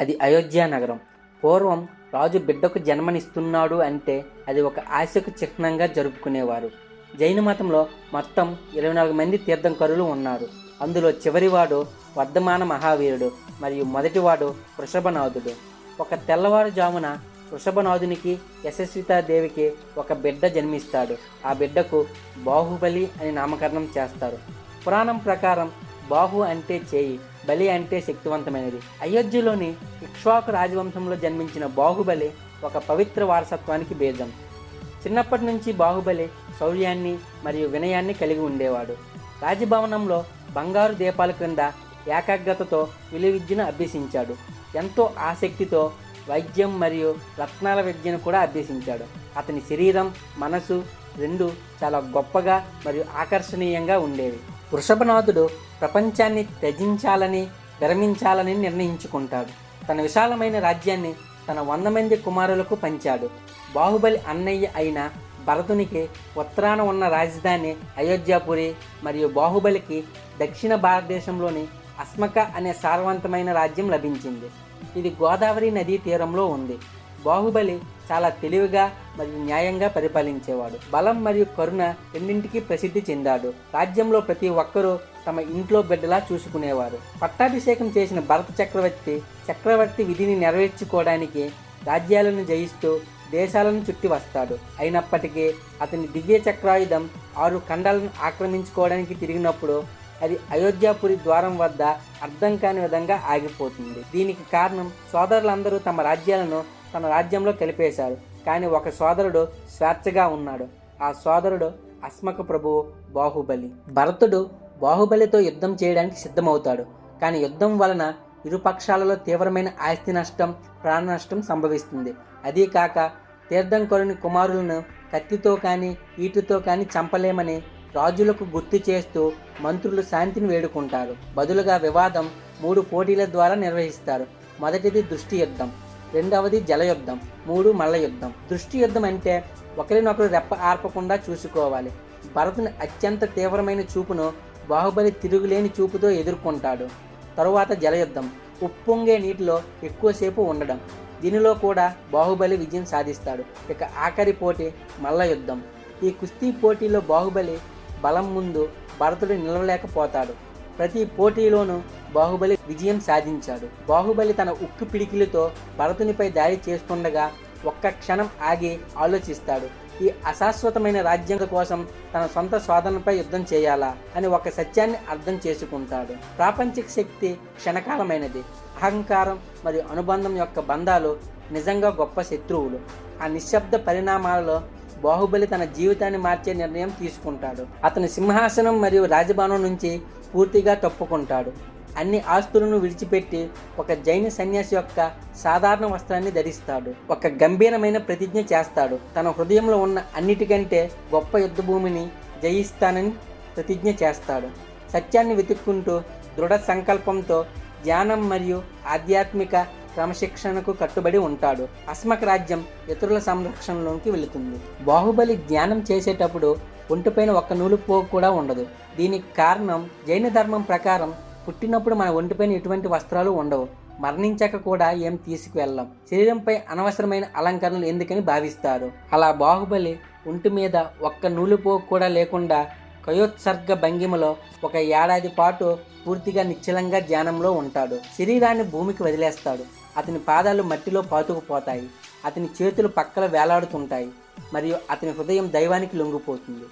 అది అయోధ్య నగరం. పూర్వం రాజు బిడ్డకు జన్మనిస్తున్నాడు అంటే అది ఒక ఆశకు చిహ్నంగా జరుపుకునేవారు. జైన మతంలో మొత్తం ఇరవై నాలుగు మంది తీర్థంకరులు ఉన్నారు. అందులో చివరివాడు వర్ధమాన మహావీరుడు మరియు మొదటివాడు వృషభనాథుడు. ఒక తెల్లవారుజామున వృషభనాథునికి యశస్వితాదేవికి ఒక బిడ్డ జన్మిస్తాడు. ఆ బిడ్డకు బాహుబలి అని నామకరణం చేస్తారు. పురాణం ప్రకారం బాహు అంటే చేయి. బలి అంటే శక్తివంతమైనది. అయోధ్యలోని ఇక్ష్వాకు రాజవంశంలో జన్మించిన బాహుబలి ఒక పవిత్ర వారసత్వానికి భేదం. చిన్నప్పటి నుంచి బాహుబలి శౌర్యాన్ని మరియు వినయాన్ని కలిగి ఉండేవాడు. రాజభవనంలో బంగారు దీపాల క్రింద ఏకాగ్రతతో విలు విద్యను అభ్యసించాడు. ఎంతో ఆసక్తితో వైద్యం మరియు రత్నాల విద్యను కూడా అభ్యసించాడు. అతని శరీరం మనసు రెండు చాలా గొప్పగా మరియు ఆకర్షణీయంగా ఉండేవి. వృషభనాథుడు ప్రపంచాన్ని త్యజించాలని విరమించాలని నిర్ణయించుకుంటాడు. తన విశాలమైన రాజ్యాన్ని తన వంద మంది కుమారులకు పంచాడు. బాహుబలి అన్నయ్య అయిన భరతునికి ఉత్తరాన ఉన్న రాజధాని అయోధ్యాపురి మరియు బాహుబలికి దక్షిణ భారతదేశంలోని అస్మక అనే సారవంతమైన రాజ్యం లభించింది. ఇది గోదావరి నదీ తీరంలో ఉంది. బాహుబలి చాలా తెలివిగా మరియు న్యాయంగా పరిపాలించేవాడు. బలం మరియు కరుణ రెండింటికి ప్రసిద్ధి చెందాడు. రాజ్యంలో ప్రతి ఒక్కరూ తమ ఇంట్లో బిడ్డలా చూసుకునేవారు. పట్టాభిషేకం చేసిన భరత చక్రవర్తి చక్రవర్తి విధిని నెరవేర్చుకోవడానికి రాజ్యాలను జయిస్తూ దేశాలను చుట్టి వస్తాడు. అయినప్పటికీ అతని దివ్య చక్రాయుధం ఆరు ఖండాలను ఆక్రమించుకోవడానికి తిరిగినప్పుడు అది అయోధ్యాపురి ద్వారం వద్ద అర్థం కాని విధంగా ఆగిపోతుంది. దీనికి కారణం సోదరులందరూ తమ రాజ్యాలను తన రాజ్యంలో కలిపేశారు కానీ ఒక సోదరుడు స్వేచ్ఛగా ఉన్నాడు. ఆ సోదరుడు అస్మక ప్రభువు బాహుబలి. భరతుడు బాహుబలితో యుద్ధం చేయడానికి సిద్ధమవుతాడు. కానీ యుద్ధం వలన ఇరు పక్షాలలో తీవ్రమైన ఆస్తి నష్టం ప్రాణ నష్టం సంభవిస్తుంది. అదీ కాక తీర్థంకరుని కుమారులను కత్తితో కానీ ఈటుతో కానీ చంపలేమని రాజులకు గుర్తు చేస్తూ మంత్రులు శాంతిని వేడుకుంటారు. బదులుగా వివాదం మూడు పోటీల ద్వారా నిర్వహిస్తారు. మొదటిది దృష్టి యుద్ధం. రెండవది జల యుద్ధం మూడు మల్ల యుద్ధం దృష్టి యుద్ధం అంటే ఒకరినొకరు రెప్ప ఆర్పకుండా చూసుకోవాలి. భరతుని అత్యంత తీవ్రమైన చూపును బాహుబలి తిరుగులేని చూపుతో ఎదుర్కొంటాడు. తరువాత జలయుద్ధం ఉప్పొంగే నీటిలో ఎక్కువసేపు ఉండడం. దీనిలో కూడా బాహుబలి విజయం సాధిస్తాడు. ఇక ఆఖరి పోటీ మల్ల యుద్ధం ఈ కుస్తీ పోటీలో బాహుబలి బలం ముందు భరతుడు నిలవలేకపోతాడు. ప్రతి పోటీలోనూ బాహుబలి విజయం సాధించాడు. బాహుబలి తన ఉక్కు పిడికిలతో భరతునిపై దాడి చేస్తుండగా ఒక్క క్షణం ఆగి ఆలోచిస్తాడు ఈ అశాశ్వతమైన రాజ్యాంగ కోసం తన సొంత స్వాదనపై యుద్ధం చేయాలా అని ఒక సత్యాన్ని అర్థం చేసుకుంటాడు. ప్రాపంచిక శక్తి క్షణకాలమైనది. అహంకారం మరియు అనుబంధం యొక్క బంధాలు నిజంగా గొప్ప శత్రువులు. ఆ నిశ్శబ్ద పరిణామాలలో బాహుబలి తన జీవితాన్ని మార్చే నిర్ణయం తీసుకుంటాడు. అతను సింహాసనం మరియు రాజభవనం నుంచి పూర్తిగా తప్పుకుంటాడు. అన్ని ఆస్తులను విడిచిపెట్టి ఒక జైన సన్యాసి యొక్క సాధారణ వస్త్రాన్ని ధరిస్తాడు. ఒక గంభీరమైన ప్రతిజ్ఞ చేస్తాడు. తన హృదయంలో ఉన్న అన్నిటికంటే గొప్ప యుద్ధభూమిని జయిస్తానని ప్రతిజ్ఞ చేస్తాడు. సత్యాన్ని వెతుక్కుంటూ దృఢ సంకల్పంతో ధ్యానం మరియు ఆధ్యాత్మిక క్రమశిక్షణకు కట్టుబడి ఉంటాడు. అస్మక రాజ్యం ఇతరుల సంరక్షణలోకి వెళుతుంది. బాహుబలి ధ్యానం చేసేటప్పుడు ఒంటిపైన ఒక్క నూలుపో కూడా ఉండదు. దీనికి కారణం జైన ధర్మం ప్రకారం పుట్టినప్పుడు మన ఒంటిపైన ఎటువంటి వస్త్రాలు ఉండవు. మరణించాక కూడా ఏం తీసుకువెళ్ళం? శరీరంపై అనవసరమైన అలంకరణలు ఎందుకని భావిస్తారు? అలా బాహుబలి ఒంటి మీద ఒక్క నూలుపో కూడా లేకుండా కయోత్సర్గ భంగిమలో ఒక ఏడాది పాటు పూర్తిగా నిశ్చలంగా ధ్యానంలో ఉంటాడు. శరీరాన్ని భూమికి వదిలేస్తాడు. అతని పాదాలు మట్టిలో పాతుకుపోతాయి. అతని చేతులు పక్కల వేలాడుతుంటాయి. మరియు అతని హృదయం దైవానికి లొంగిపోతుంది.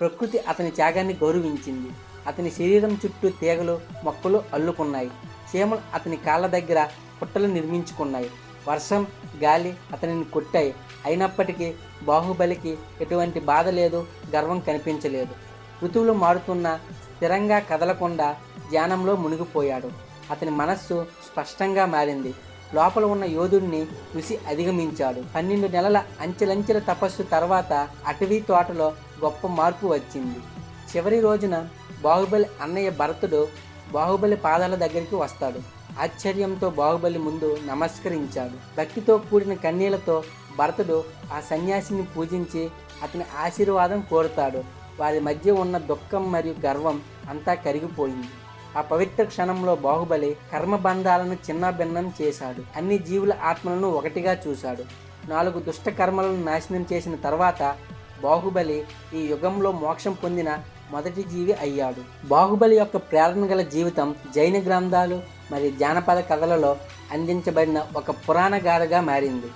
ప్రకృతి అతని త్యాగాన్ని గౌరవించింది. అతని శరీరం చుట్టూ తీగలు మొక్కలు అల్లుకున్నాయి. చీమలు అతని కాళ్ళ దగ్గర పుట్టలు నిర్మించుకున్నాయి. వర్షం గాలి అతనిని కొట్టాయి. అయినప్పటికీ బాహుబలికి ఎటువంటి బాధ లేదు గర్వం కనిపించలేదు. ఋతువులు మారుతున్నా స్థిరంగా కదలకుండా ధ్యానంలో మునిగిపోయాడు. అతని మనస్సు స్పష్టంగా మారింది. లోపల ఉన్న యోధుడిని ఋషి అధిగమించాడు. పన్నెండు నెలల అంచెలంచెల తపస్సు తర్వాత అటవీ తోటలో గొప్ప మార్పు వచ్చింది. చివరి రోజున బాహుబలి అన్నయ్య భరతుడు బాహుబలి పాదాల దగ్గరికి వస్తాడు. ఆశ్చర్యంతో బాహుబలి ముందు నమస్కరించాడు. భక్తితో కూడిన కన్నీళ్ళతో భరతుడు ఆ సన్యాసిని పూజించి అతని ఆశీర్వాదం కోరుతాడు. వారి మధ్య ఉన్న దుఃఖం మరియు గర్వం అంతా కరిగిపోయింది. ఆ పవిత్ర క్షణంలో బాహుబలి కర్మబంధాలను చిన్నాభిన్నం చేశాడు. అన్ని జీవుల ఆత్మలను ఒకటిగా చూశాడు. నాలుగు దుష్ట కర్మలను నాశనం చేసిన తర్వాత బాహుబలి ఈ యుగంలో మోక్షం పొందిన మొదటి జీవి అయ్యాడు. బాహుబలి యొక్క ప్రేరణ గల జీవితం జైన గ్రంథాలు మరియు జానపద కథలలో అందించబడిన ఒక పురాణ గాథగా మారింది.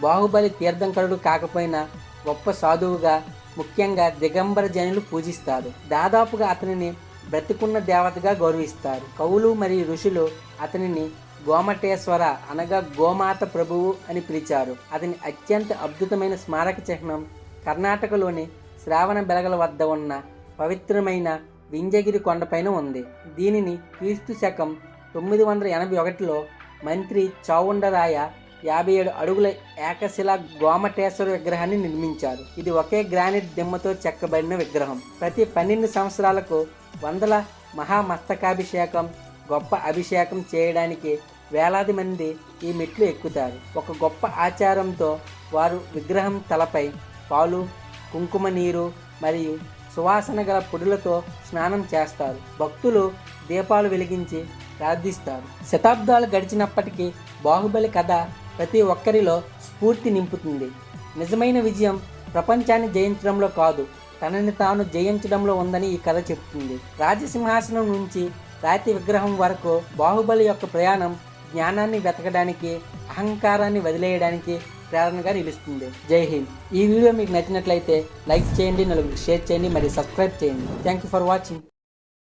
బాహుబలి తీర్థంకరుడు కాకపోయినా గొప్ప సాధువుగా ముఖ్యంగా దిగంబర జనులు పూజిస్తారు. దాదాపుగా అతనిని బ్రతికున్న దేవతగా గౌరవిస్తారు. కవులు మరియు ఋషులు అతనిని గోమటేశ్వర అనగా గోమాత ప్రభువు అని పిలిచారు. అతని అత్యంత అద్భుతమైన స్మారక చిహ్నం కర్ణాటకలోని శ్రావణ బెలగల వద్ద ఉన్న పవిత్రమైన వింజగిరి కొండపైన ఉంది. దీనిని క్రీస్తు శకం తొమ్మిది వందల ఎనభై ఒకటిలో మంత్రి చావుండరాయ యాభై ఏడు అడుగుల ఏకశిలా గోమటేశ్వర విగ్రహాన్ని నిర్మించారు. ఇది ఒకే గ్రానైట్ దిమ్మతో చెక్కబడిన విగ్రహం. ప్రతి పన్నెండు సంవత్సరాలకు వందల మహామస్తకాభిషేకం గొప్ప అభిషేకం చేయడానికి వేలాది మంది ఈ మెట్లు ఎక్కుతారు. ఒక గొప్ప ఆచారంతో వారు విగ్రహం తలపై పాలు కుంకుమ నీరు మరియు సువాసన గల పొడులతో స్నానం చేస్తారు. భక్తులు దీపాలు వెలిగించి ప్రార్థిస్తారు. శతాబ్దాలు గడిచినప్పటికీ బాహుబలి కథ ప్రతి ఒక్కరిలో స్ఫూర్తి నింపుతుంది. నిజమైన విజయం ప్రపంచాన్ని జయించడంలో కాదు తనని తాను జయించడంలో ఉందని ఈ కథ చెప్తుంది రాజసింహాసనం నుంచి రాతి విగ్రహం వరకు బాహుబలి యొక్క ప్రయాణం జ్ఞానాన్ని వెతకడానికి అహంకారాన్ని వదిలేయడానికి ప్రేరణగా నిలుస్తుంది. జై హింద్. ఈ వీడియో మీకు నచ్చినట్లయితే లైక్ చేయండి నలుగురికి షేర్ చేయండి మరియు సబ్స్క్రైబ్ చేయండి. Thank you for watching